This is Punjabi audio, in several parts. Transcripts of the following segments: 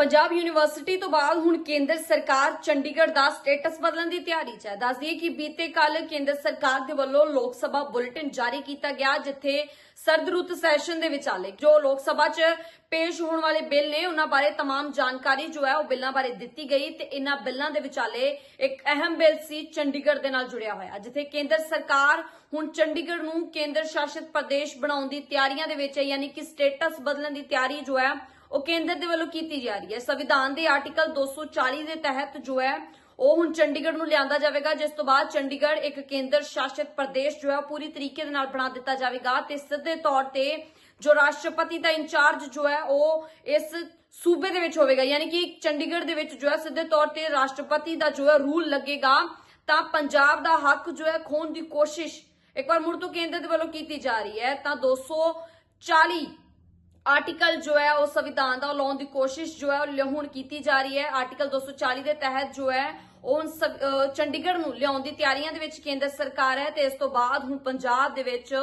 ਪੰਜਾਬ ਯੂਨੀਵਰਸਿਟੀ ਤੋਂ ਬਾਅਦ ਹੁਣ ਕੇਂਦਰ ਸਰਕਾਰ ਚੰਡੀਗੜ੍ਹ ਦਾ ਸਟੇਟਸ ਬਦਲਣ ਦੀ ਤਿਆਰੀ 'ਚ ਹੈ ਦੱਸ ਦਈਏ ਕਿ ਬੀਤੇ ਕੱਲ ਕੇਂਦਰ ਸਰਕਾਰ ਦੇ ਵੱਲੋਂ ਲੋਕ ਸਭਾ ਬੁਲੇਟਿਨ ਜਾਰੀ ਕੀਤਾ ਗਿਆ ਜਿੱਥੇ ਸਰਦ ਰੁੱਤ ਸੈਸ਼ਨ ਦੇ ਵਿਚਾਲੇ ਜੋ ਲੋਕ ਸਭਾ 'ਚ ਪੇਸ਼ ਹੋਣ ਵਾਲੇ ਬਿੱਲ ਨੇ ਉਹਨਾਂ ਬਾਰੇ तमाम ਜਾਣਕਾਰੀ ਜੋ ਹੈ ਉਹ ਬਿੱਲਾਂ ਬਾਰੇ ਦਿੱਤੀ ਗਈ ਤੇ ਇਹਨਾਂ ਬਿੱਲਾਂ ਦੇ ਵਿਚਾਲੇ ਇੱਕ ਅਹਿਮ ਬਿੱਲ ਸੀ ਚੰਡੀਗੜ੍ਹ ਦੇ ਨਾਲ ਜੁੜਿਆ ਹੋਇਆ ਜਿੱਥੇ ਕੇਂਦਰ ਸਰਕਾਰ ਹੁਣ ਚੰਡੀਗੜ੍ਹ ਨੂੰ ਕੇਂਦਰ ਸ਼ਾਸਿਤ ਪ੍ਰਦੇਸ਼ ਬਣਾਉਣ ਦੀ ਤਿਆਰੀਆਂ ਦੇ ਵਿੱਚ ਹੈ ਯਾਨੀ ਕਿ ਸਟੇਟਸ ਬਦਲਣ ਦੀ ਤਿਆਰੀ ਜੋ ਹੈ ਉਹ ਕੇਂਦਰ ਦੇ ਵੱਲੋਂ ਕੀਤੀ ਜਾ ਰਹੀ ਹੈ। ਸੰਵਿਧਾਨ ਦੇ ਆਰਟੀਕਲ 240 ਦੇ ਤਹਿਤ ਜੋ ਹੈ, ਉਹ ਹੁਣ ਚੰਡੀਗੜ੍ਹ ਨੂੰ ਲਿਆਂਦਾ ਜਾਵੇਗਾ, ਜਿਸ ਤੋਂ ਬਾਅਦ ਚੰਡੀਗੜ੍ਹ ਇੱਕ ਕੇਂਦਰ ਸ਼ਾਸਿਤ ਪ੍ਰਦੇਸ਼ ਜੋ ਹੈ ਪੂਰੀ ਤਰੀਕੇ ਦੇ ਨਾਲ ਬਣਾ ਦਿੱਤਾ ਜਾਵੇਗਾ ਤੇ ਸਿੱਧੇ ਤੌਰ ਤੇ ਜੋ ਰਾਸ਼ਟਰਪਤੀ ਦਾ ਇੰਚਾਰਜ ਜੋ ਹੈ, ਉਹ ਇਸ ਸੂਬੇ ਦੇ ਵਿੱਚ ਹੋਵੇਗਾ। ਯਾਨੀ ਕਿ ਚੰਡੀਗੜ੍ਹ ਦੇ ਵਿੱਚ ਜੋ ਹੈ, ਸਿੱਧੇ ਤੌਰ ਤੇ ਰਾਸ਼ਟਰਪਤੀ ਦਾ ਜੋ ਹੈ, ਰੂਲ ਲੱਗੇਗਾ, ਤਾਂ ਪੰਜਾਬ ਦਾ ਹੱਕ ਜੋ ਹੈ ਖੋਣ ਦੀ ਕੋਸ਼ਿਸ਼ ਇੱਕ ਵਾਰ ਮੁੜ ਤੋਂ ਕੇਂਦਰ ਦੇ ਵੱਲੋਂ ਕੀਤੀ ਜਾ ਰਹੀ ਹੈ। ਤਾਂ 240 ਆਰਟੀਕਲ ਜੋ ਹੈ ਉਹ ਸੰਵਿਧਾਨ ਦਾ ਲਾਉਣ ਦੀ ਕੋਸ਼ਿਸ਼ ਜੋ ਹੈ ਉਹ ਲਿਆ- ਹੁਣ ਕੀਤੀ ਜਾ ਰਹੀ ਹੈ ਆਰਟੀਕਲ 240 ਦੇ ਤਹਿਤ ਜੋ ਹੈ ਉਹ ਹੁਣ ਸਵ- ਅਹ ਚੰਡੀਗੜ੍ਹ ਨੂੰ ਲਿਆਉਣ ਦੀ ਤਿਆਰੀਆਂ ਦੇ ਵਿੱਚ ਕੇਂਦਰ ਸਰਕਾਰ ਹੈ ਤੇ ਇਸ ਤੋਂ ਬਾਅਦ ਹੁਣ ਪੰਜਾਬ ਦੇ ਵਿੱਚ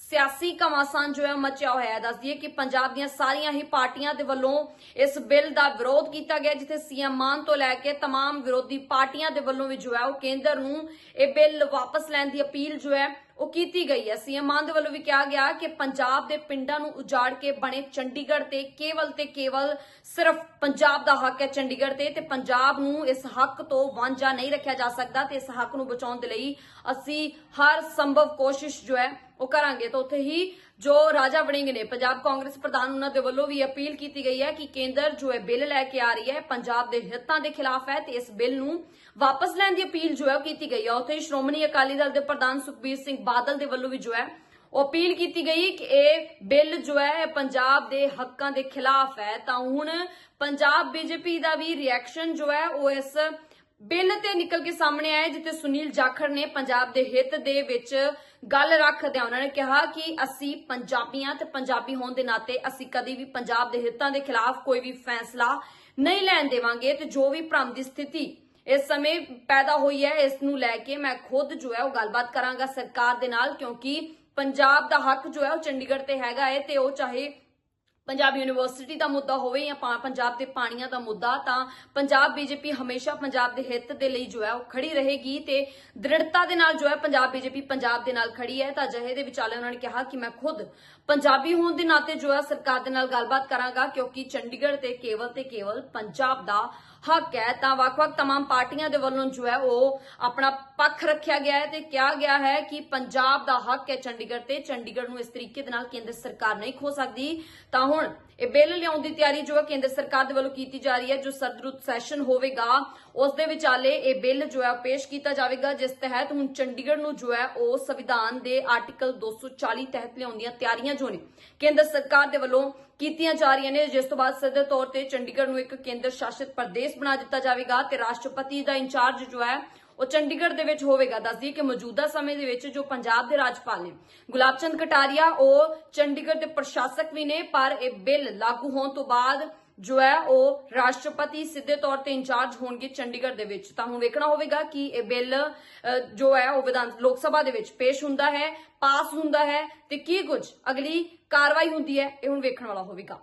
ਸਿਆਸੀ ਘਮਾਸਾਨ ਜੋ ਹੈ ਮਚਿਆ ਹੋਇਆ ਹੈ ਦੱਸ ਦਈਏ ਕਿ ਪੰਜਾਬ ਦੀਆਂ ਸਾਰੀਆਂ ਹੀ ਪਾਰਟੀਆਂ ਦੇ ਵੱਲੋਂ ਇਸ ਬਿੱਲ ਦਾ ਵਿਰੋਧ ਕੀਤਾ ਗਿਆ ਜਿੱਥੇ ਸੀਐਮ ਮਾਨ ਤੋਂ ਲੈ ਕੇ तमाम ਵਿਰੋਧੀ ਪਾਰਟੀਆਂ ਦੇ ਵੱਲੋਂ ਵੀ ਜੋ ਹੈ ਉਹ ਕੇਂਦਰ ਨੂੰ ਇਹ ਬਿੱਲ ਵਾਪਸ ਲੈਣ ਦੀ ਅਪੀਲ ਜੋ ਹੈ ਉਹ ਕੀਤੀ ਗਈ ਹੈ। ਸੀਐਮ ਮਾਨ ਦੇ ਵੱਲੋਂ ਵੀ ਕਿਹਾ ਗਿਆ ਕਿ ਪੰਜਾਬ ਦੇ ਪਿੰਡਾਂ ਨੂੰ ਉਜਾੜ ਕੇ ਬਣੇ ਚੰਡੀਗੜ੍ਹ ਤੇ ਕੇਵਲ ਤੇ ਕੇਵਲ ਸਿਰਫ ਪੰਜਾਬ ਦਾ ਹੱਕ ਹੈ ਚੰਡੀਗੜ੍ਹ ਤੇ ਤੇ ਪੰਜਾਬ ਨੂੰ ਇਸ ਹੱਕ ਤੋਂ ਵਾਂਝਾ ਨਹੀਂ ਰੱਖਿਆ ਜਾ ਸਕਦਾ ਤੇ ਇਸ ਹੱਕ ਨੂੰ ਬਚਾਉਣ ਦੇ ਲਈ ਅਸੀਂ ਹਰ ਸੰਭਵ ਕੋਸ਼ਿਸ਼ ਜੋ ਹੈ ਉਹ ਕਰਾਂਗੇ ਤਾਂ ਉੱਥੇ ਹੀ ਜੋ ਰਾਜਾ ਵੜਿੰਗ ਨੇ, ਪੰਜਾਬ ਕਾਂਗਰਸ ਪ੍ਰਧਾਨ ਉਹਨਾਂ ਦੇ ਵੱਲੋਂ ਵੀ ਅਪੀਲ ਕੀਤੀ ਗਈ ਹੈ ਕਿ ਕੇਂਦਰ ਜੋ ਹੈ ਬਿੱਲ ਲੈ ਕੇ ਆ ਰਹੀ ਹੈ, ਪੰਜਾਬ ਦੇ ਹਿੱਤਾਂ ਦੇ ਖਿਲਾਫ ਹੈ, ਤੇ ਇਸ ਬਿੱਲ ਨੂੰ ਵਾਪਸ ਲੈਣ ਦੀ ਅਪੀਲ ਜੋ ਹੈ ਉਹ ਕੀਤੀ ਗਈ ਹੈ। ਉੱਥੇ ਹੀ ਸ਼੍ਰੋਮਣੀ ਅਕਾਲੀ ਦਲ ਦੇ ਪ੍ਰਧਾਨ ਸੁਖਬੀਰ ਸਿੰਘ ਬਾਦਲ ਦੇ ਵੱਲੋਂ ਵੀ ਜੋ ਹੈ, ਉਹ ਅਪੀਲ ਕੀਤੀ ਗਈ ਕਿ ਇਹ ਬਿੱਲ ਜੋ ਹੈ ਪੰਜਾਬ ਦੇ ਹੱਕਾਂ ਦੇ ਖਿਲਾਫ ਹੈ। ਤਾਂ ਹੁਣ ਪੰਜਾਬ ਬੀਜੇਪੀ ਦਾ ਵੀ ਰਿਐਕਸ਼ਨ ਜੋ ਹੈ, ਉਹ ਇਸ ਬਿੱਲ ਤੇ ਨਿਕਲ ਕੇ ਸਾਹਮਣੇ ਆਇਆ ਜਿੱਥੇ ਸੁਨੀਲ ਜਾਖੜ ਨੇ ਪੰਜਾਬ ਦੇ ਹਿੱਤ ਦੇ ਵਿੱਚ ਗੱਲ ਰੱਖਦਿਆਂ ਉਹਨਾਂ ਨੇ ਕਿਹਾ ਕਿ ਅਸੀਂ ਪੰਜਾਬੀਆਂ ਤੇ ਪੰਜਾਬੀ ਹੋਣ ਦੇ ਨਾਤੇ ਅਸੀਂ ਕਦੀ ਵੀ ਪੰਜਾਬ ਦੇ ਹਿੱਤਾਂ ਦੇ ਖਿਲਾਫ ਕੋਈ ਵੀ ਫੈਸਲਾ ਨਹੀਂ ਲੈਣ ਦੇਵਾਂਗੇ ਤੇ ਜੋ ਵੀ ਭ੍ਰਮ ਦੀ ਸਥਿਤੀ ਇਸ ਸਮੇਂ ਪੈਦਾ ਹੋਈ ਹੈ, ਇਸ ਨੂੰ ਲੈ ਕੇ ਮੈਂ ਖੁਦ ਜੋ ਹੈ ਉਹ ਗੱਲਬਾਤ ਕਰਾਂਗਾ ਸਰਕਾਰ ਦੇ ਨਾਲ, ਕਿਉਂਕਿ ਪੰਜਾਬ ਦਾ ਹੱਕ ਜੋ ਹੈ ਉਹ ਚੰਡੀਗੜ੍ਹ ਤੇ ਹੈਗਾ ਹੈ ਤੇ ਉਹ ਚਾਹੇ ਪੰਜਾਬ ਯੂਨੀਵਰਸਿਟੀ ਦਾ ਮੁੱਦਾ ਹੋਵੇ ਜਾਂ ਪੰਜਾਬ ਦੇ ਪਾਣੀਆਂ ਦਾ ਮੁੱਦਾ, ਤਾਂ ਪੰਜਾਬ ਬੀਜੇਪੀ ਹਮੇਸ਼ਾ ਪੰਜਾਬ ਦੇ ਹਿੱਤ ਦੇ ਲਈ ਜੋ ਹੈ ਉਹ ਖੜੀ ਰਹੇਗੀ ਤੇ ਦ੍ਰਿੜਤਾ ਦੇ ਨਾਲ ਜੋ ਹੈ ਪੰਜਾਬ ਬੀਜੇਪੀ ਪੰਜਾਬ ਦੇ ਨਾਲ ਖੜੀ ਹੈ। ਤਾਂ ਅਜਿਹੇ ਦੇ ਵਿਚਾਲੇ ਉਹਨਾਂ ਨੇ ਕਿਹਾ ਕਿ ਮੈਂ ਖੁਦ ਪੰਜਾਬੀ ਹੋਣ ਦੇ ਨਾਤੇ ਜੋ ਹੈ ਸਰਕਾਰ ਦੇ ਨਾਲ ਗੱਲਬਾਤ ਕਰਾਂਗਾ, ਕਿਉਂਕਿ ਚੰਡੀਗੜ੍ਹ ਤੇ ਕੇਵਲ ਤੇ ਕੇਵਲ ਪੰਜਾਬ ਦਾ ਹੱਕ ਹੈ ਤਾਂ ਵੱਖ-ਵੱਖ तमाम ਪਾਰਟੀਆਂ ਦੇ ਵੱਲੋਂ ਜੋ ਹੈ ਉਹ ਆਪਣਾ ਪੱਖ ਰੱਖਿਆ ਗਿਆ ਹੈ ਤੇ ਕਿਹਾ ਗਿਆ ਹੈ ਕਿ ਪੰਜਾਬ ਦਾ ਹੱਕ ਹੈ ਚੰਡੀਗੜ੍ਹ ਤੇ ਚੰਡੀਗੜ੍ਹ ਨੂੰ ਇਸ ਤਰੀਕੇ ਦੇ ਨਾਲ ਕੇਂਦਰ ਸਰਕਾਰ ਨਹੀਂ ਖੋ ਸਕਦੀ ਤਾਂ ਹੁਣ ਇਹ ਬਿੱਲ ਲਿਆਉਣ ਦੀ ਤਿਆਰੀ ਜੋ ਹੈ ਕੇਂਦਰ ਸਰਕਾਰ ਦੇ ਵੱਲੋਂ ਕੀਤੀ ਜਾ ਰਹੀ ਹੈ ਜੋ ਸਰਦਰੁੱਤ ਸੈਸ਼ਨ ਹੋਵੇਗਾ ਉਸ ਦੇ ਵਿਚਾਲੇ ਇਹ ਬਿੱਲ ਜੋ ਹੈ ਪੇਸ਼ ਕੀਤਾ ਜਾਵੇਗਾ ਜਿਸ ਤਹਿਤ ਹੁਣ ਚੰਡੀਗੜ੍ਹ ਨੂੰ ਜੋ ਹੈ ਉਹ ਸੰਵਿਧਾਨ ਦੇ ਆਰਟੀਕਲ 240 ਤਹਿਤ ਲਿਆਉਣ ਦੀਆਂ ਤਿਆਰੀਆਂ ਜੋ ਨੇ ਕੇਂਦਰ ਸਰਕਾਰ ਦੇ ਵੱਲੋਂ ਕੀਤੀਆਂ ਜਾ ਰਹੀਆਂ ਨੇ ਜਿਸ ਤੋਂ ਬਾਅਦ ਸਿੱਧੇ ਤੌਰ ਤੇ ਚੰਡੀਗੜ੍ਹ ਨੂੰ ਇੱਕ ਕੇਂਦਰ ਸ਼ਾਸਿਤ ਪ੍ਰਦੇਸ਼ ਬਣਾ ਦਿੱਤਾ ਜਾਵੇਗਾ ਤੇ ਰਾਸ਼ਟਰਪਤੀ ਦਾ ਇੰਚਾਰਜ ਜੋ ਹੈ, ਉਹ ਚੰਡੀਗੜ੍ਹ ਦੇ ਵਿੱਚ ਹੋਵੇਗਾ। ਦੱਸਦੀ ਕਿ ਮੌਜੂਦਾ ਸਮੇਂ ਦੇ ਵਿੱਚ ਜੋ ਪੰਜਾਬ ਦੇ ਰਾਜਪਾਲ ਨੇ ਗੁਲਾਬ ਚੰਦ ਕਟਾਰੀਆ, ਉਹ ਚੰਡੀਗੜ੍ਹ ਦੇ ਪ੍ਰਸ਼ਾਸਕ ਵੀ ਨੇ, ਪਰ ਇਹ ਬਿੱਲ ਲਾਗੂ ਹੋਣ ਤੋਂ ਬਾਅਦ ਜੋ ਹੈ, ਉਹ ਰਾਸ਼ਟਰਪਤੀ ਸਿੱਧੇ ਤੌਰ ਤੇ ਇੰਚਾਰਜ ਹੋਣਗੇ ਚੰਡੀਗੜ੍ਹ ਦੇ ਵਿੱਚ। ਤਾਂ ਹੁਣ ਵੇਖਣਾ ਹੋਵੇਗਾ ਕਿ ਇਹ ਬਿੱਲ ਜੋ ਹੈ, ਉਹ ਵਿਧਾਨ, ਲੋਕ ਸਭਾ ਦੇ ਵਿੱਚ ਪੇਸ਼ ਹੁੰਦਾ ਹੈ, ਪਾਸ ਹੁੰਦਾ ਹੈ ਤੇ ਕੀ ਕੁਝ ਅਗਲੀ ਕਾਰਵਾਈ ਹੁੰਦੀ ਹੈ, ਇਹ ਹੁਣ ਵੇਖਣ ਵਾਲਾ ਹੋਵੇਗਾ।